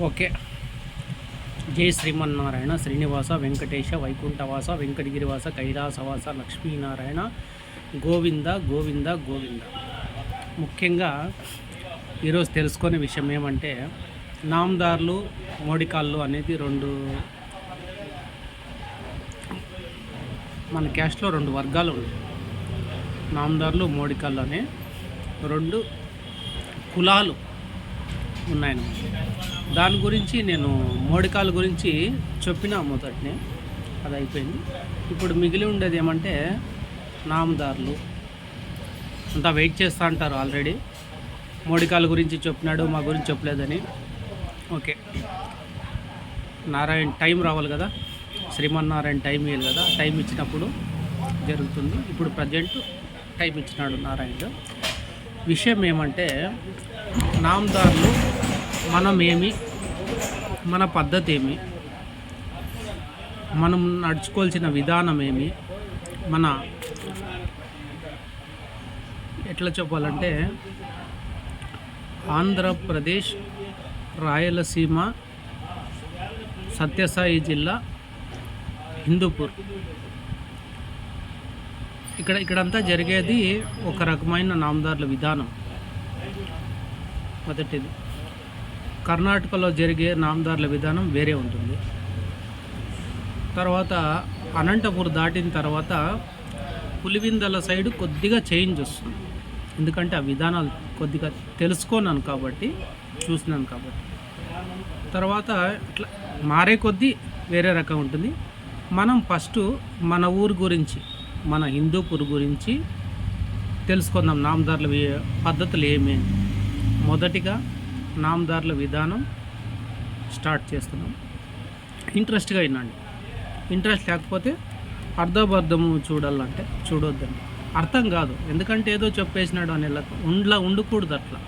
Okay. జై శ్రీమన్నారాయణ శ్రీనివాస వెంకటేశ వైకుంఠవాస వెంకటగిరివాస కైలాసవాస లక్ష్మీనారాయణ గోవింద గోవింద గోవింద. ముఖ్యంగా ఈరోజు తెలుసుకునే విషయం ఏమంటే నామ్దార్లు మోడికాళ్ళు అనేది రెండు మన క్యాస్ట్లో రెండు వర్గాలు ఉన్నాయి. నామ్దార్లు మోడికాళ్ళు అనే రెండు కులాలు ఉన్నాయన్నమాట. దాని గురించి నేను మోడికాల గురించి చెప్పిన మొదటినే. అది అయిపోయింది. ఇప్పుడు మిగిలి ఉండేది ఏమంటే నామదారులు. అంతా వెయిట్ చేస్తూ అంటారు ఆల్రెడీ. మోడికాల గురించి చెప్పినాడు మా గురించి చెప్పలేదని. ఓకే. నారాయణ టైం రావాలి కదా. శ్రీమన్నారాయణ టైం ఇవ్వాలి కదా. టైం ఇచ్చినప్పుడు జరుగుతుంది. ఇప్పుడు ప్రజెంట్ టైం ఇచ్చినాడు నారాయణ విషయం ఏమంటే నామదారులు మనం ఏమి మన పద్ధతి ఏమి మనం నడుచుకోవాల్సిన విధానం ఏమి మన ఎట్లా చెప్పాలంటే ఆంధ్రప్రదేశ్ రాయలసీమ సత్యసాయి జిల్లా హిందూపూర్. ఇక్కడ ఇక్కడంతా జరిగేది ఒక రకమైన నామదారుల విధానం. మొదటిది. కర్ణాటకలో జరిగే నామదారుల విధానం వేరే ఉంటుంది. తర్వాత అనంతపూర్ దాటిన తర్వాత పులివిందల సైడ్ కొద్దిగా చేంజ్ వస్తుంది. ఎందుకంటే ఆ విధానాలు కొద్దిగా తెలుసుకున్నాను కాబట్టి చూసినాను కాబట్టి. తర్వాత ఇట్లా మారే కొద్దీ వేరే రకం ఉంటుంది. మనం ఫస్ట్ మన ఊరు గురించి మన హిందూపూర్ గురించి తెలుసుకుందాం నామదారుల పద్ధతులు ఏమి మొదటిగా నామదారుల విధానం స్టార్ట్ చేస్తున్నాం. ఇంట్రెస్ట్గా వినండి. ఇంట్రెస్ట్ లేకపోతే అర్ధబద్ధము చూడాలంటే చూడొద్దండి. అర్థం కాదు. ఎందుకంటే ఏదో చెప్పేసినాడు అని ఉండలా ఉండ్లా ఉండకూడదు అట్లా.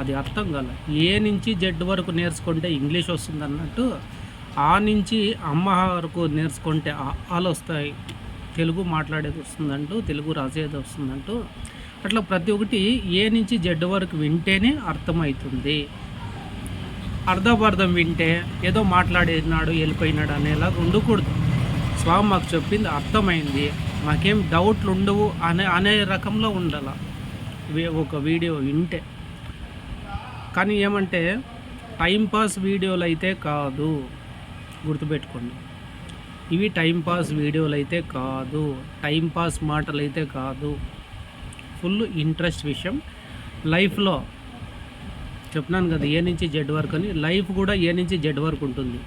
అది అర్థం కాదు ఏ నుంచి జెడ్ వరకు నేర్చుకుంటే ఇంగ్లీష్ వస్తుంది అన్నట్టు ఆ నుంచి అమ్మ వరకు నేర్చుకుంటే ఆలు వస్తాయి తెలుగు మాట్లాడేది వస్తుందంటూ తెలుగు రాసేది వస్తుందంటూ అట్లా ప్రతి ఒక్కటి ఏ నుంచి జెడ్ వరకు వింటేనే అర్థమవుతుంది. అర్ధపార్థం వింటే ఏదో మాట్లాడినాడు వెళ్ళిపోయినాడు అనేలాగా ఉండకూడదు. స్వామి మాకు చెప్పింది అర్థమైంది. మాకేం డౌట్లు ఉండవు అనే అనే రకంలో ఉండాల. ఒక వీడియో వింటే. కానీ ఏమంటే టైంపాస్ వీడియోలు అయితే కాదు. గుర్తుపెట్టుకోండి. ఇవి టైంపాస్ వీడియోలు అయితే కాదు. టైంపాస్ మాటలు అయితే కాదు. ఫుల్ ఇంట్రెస్ట్ విషయం. లైఫ్లో చెప్పినాను కదా ఏ నుంచి జెడ్ వరకు అని. లైఫ్ కూడా ఏ నుంచి జెడ్ వరకు ఉంటుంది.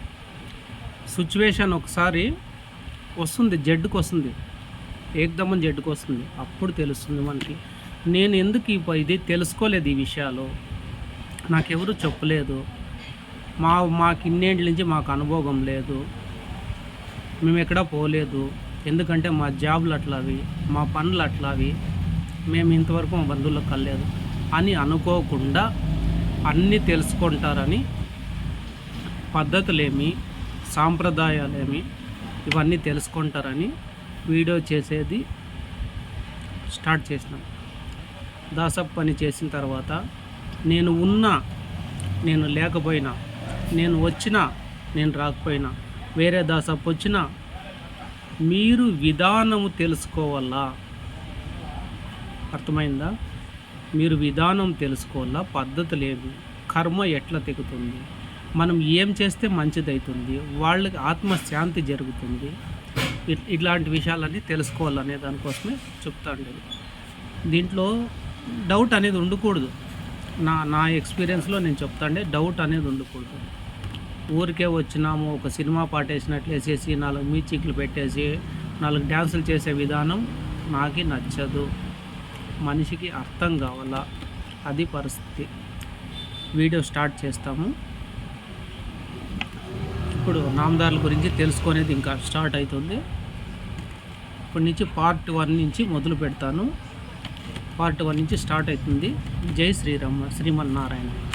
సిచ్యువేషన్ ఒకసారి వస్తుంది జెడ్కి వస్తుంది. ఏకదమ్మని జెడ్కి వస్తుంది. అప్పుడు తెలుస్తుంది మనకి. నేను ఎందుకు ఇది తెలుసుకోలేదు ఈ విషయాలు. నాకెవరు చెప్పలేదు. మా మాకు ఇన్నేళ్ళ నుంచి మాకు అనుభవం లేదు. మేము ఎక్కడా పోలేదు. ఎందుకంటే మా జాబ్లు అట్లావి మా పనులు అట్లావి మేము ఇంతవరకు మా బంధువులకు కలలేదు. అని అనుకోకుండా అన్నీ తెలుసుకుంటారని పద్ధతులేమి సాంప్రదాయాలేమి ఇవన్నీ తెలుసుకుంటారని వీడియో చేసేది స్టార్ట్ చేసినాం. దాసప్ పని చేసిన తర్వాత నేను ఉన్నా నేను లేకపోయినా నేను వచ్చినా నేను రాకపోయినా వేరే దాసప్ వచ్చినా మీరు విధానము తెలుసుకోవాలా? అర్థమైందా? మీరు విధానం తెలుసుకోవాలా? పద్ధతులు ఏమి కర్మ ఎట్లా తెగుతుంది? మనం ఏం చేస్తే మంచిదవుతుంది వాళ్ళకి ఆత్మశాంతి జరుగుతుంది. ఇట్లాంటి విషయాలన్నీ తెలుసుకోవాలనే దానికోసమే చెప్తా ఉండేది దీంట్లో డౌట్ అనేది ఉండకూడదు. నా నా ఎక్స్పీరియన్స్లో నేను చెప్తాండే డౌట్ అనేది ఉండకూడదు. ఊరికే వచ్చినాము ఒక సినిమా పాటేసినట్లు వేసేసి నాలుగు మ్యూజిక్లు పెట్టేసి నాలుగు డ్యాన్సులు చేసే విధానం నాకు నచ్చదు. మనిషికి అర్థం కావాలా? అది పరిస్థితి. వీడియో స్టార్ట్ చేస్తాము. ఇప్పుడు నామదారుల గురించి తెలుసుకునేది ఇంకా స్టార్ట్ అవుతుంది ఇప్పటి నుంచి పార్ట్ వన్ నుంచి మొదలు పెడతాను. పార్ట్ వన్ నుంచి స్టార్ట్ అవుతుంది. జై శ్రీరామ శ్రీమన్నారాయణ.